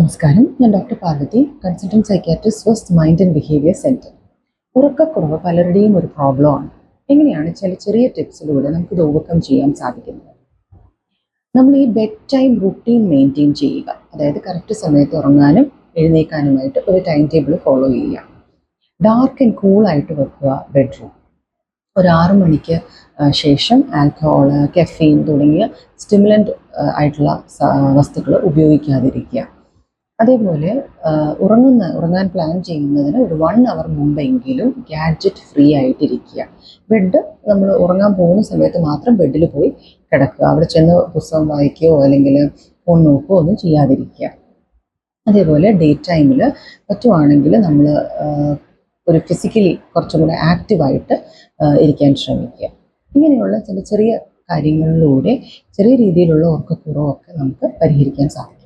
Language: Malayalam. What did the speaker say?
നമസ്കാരം. ഞാൻ doctor Parvathy consultant psychiatrist first mind and behaviour centre ഉറക്കക്കുറവ് പലരുടെയും ഒരു പ്രോബ്ലം ആണ് എങ്ങനെയാണ് ചില ചെറിയ ടിപ്സിലൂടെ നമുക്കിത് ഓവർകം ചെയ്യാൻ സാധിക്കുന്നത്? നമ്മൾ ഈ ബെഡ് ടൈം റുട്ടീൻ മെയിന്റെയിൻ ചെയ്യുക. അതായത് കറക്റ്റ് സമയത്ത് ഉറങ്ങാനും എഴുന്നേക്കാനുമായിട്ട് ഒരു ടൈം ടേബിൾ ഫോളോ ചെയ്യുക. ഡാർക്ക് ആൻഡ് കൂളായിട്ട് വെക്കുക ബെഡ്റൂം ഒരു ആറു മണിക്ക് ശേഷം ആൽക്കഹോൾ കെഫീൻ തുടങ്ങിയ സ്റ്റിമുലന്റ് ആയിട്ടുള്ള വസ്തുക്കൾ ഉപയോഗിക്കാതിരിക്കുക. അതേപോലെ ഉറങ്ങുന്ന ഉറങ്ങാൻ പ്ലാൻ ചെയ്യുന്നതിന് ഒരു വൺ അവർ മുമ്പെങ്കിലും ഗാഡ്ജറ്റ് ഫ്രീ ആയിട്ടിരിക്കുക. ബെഡ് നമ്മൾ ഉറങ്ങാൻ പോകുന്ന സമയത്ത് മാത്രം ബെഡിൽ പോയി കിടക്കുക. അവിടെ ചെന്ന് പുസ്തകം വായിക്കുകയോ അല്ലെങ്കിൽ ഫോൺ നോക്കുകയോ ഒന്നും ചെയ്യാതിരിക്കുക. അതേപോലെ ഡേ ടൈമിൽ പറ്റുവാണെങ്കിൽ നമ്മൾ ഒരു ഫിസിക്കലി കുറച്ചും കൂടെ ആക്റ്റീവായിട്ട് ഇരിക്കാൻ ശ്രമിക്കുക. ഇങ്ങനെയുള്ള ചില ചെറിയ കാര്യങ്ങളിലൂടെ ചെറിയ രീതിയിലുള്ള ഉറക്കക്കുറവൊക്കെ നമുക്ക് പരിഹരിക്കാൻ സാധിക്കും.